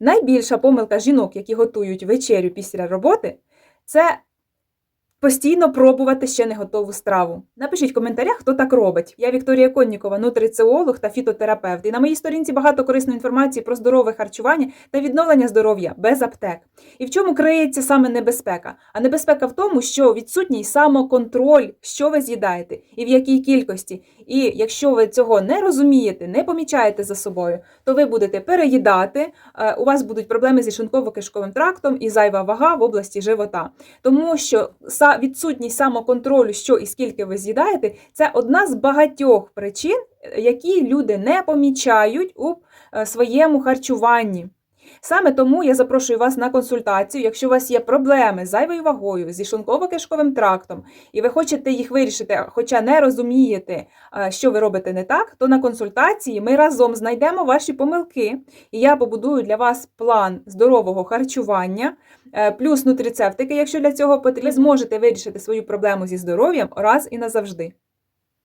Найбільша помилка жінок, які готують вечерю після роботи, це постійно пробувати ще не готову страву. Напишіть в коментарях, хто так робить. Я Вікторія Коннікова, нутриціолог та фітотерапевт. І на моїй сторінці багато корисної інформації про здорове харчування та відновлення здоров'я без аптек. І в чому криється саме небезпека? А небезпека в тому, що відсутній самоконтроль, що ви з'їдаєте і в якій кількості. І якщо ви цього не розумієте, не помічаєте за собою, то ви будете переїдати, е, у вас будуть проблеми зі шлунково-кишковим трактом і зайва вага в області живота. Тому що відсутність самоконтролю, що і скільки ви з'їдаєте, це одна з багатьох причин, е, які люди не помічають у е, своєму харчуванні. Саме тому я запрошую вас на консультацію. Якщо у вас є проблеми з зайвою вагою, зі шлунково-кишковим трактом, і ви хочете їх вирішити, хоча не розумієте, е, що ви робите не так, то на консультації ми разом знайдемо ваші помилки, і я побудую для вас план здорового харчування, е, плюс нутрицептики, якщо для цього потрібно, ви зможете вирішити свою проблему зі здоров'ям раз і назавжди.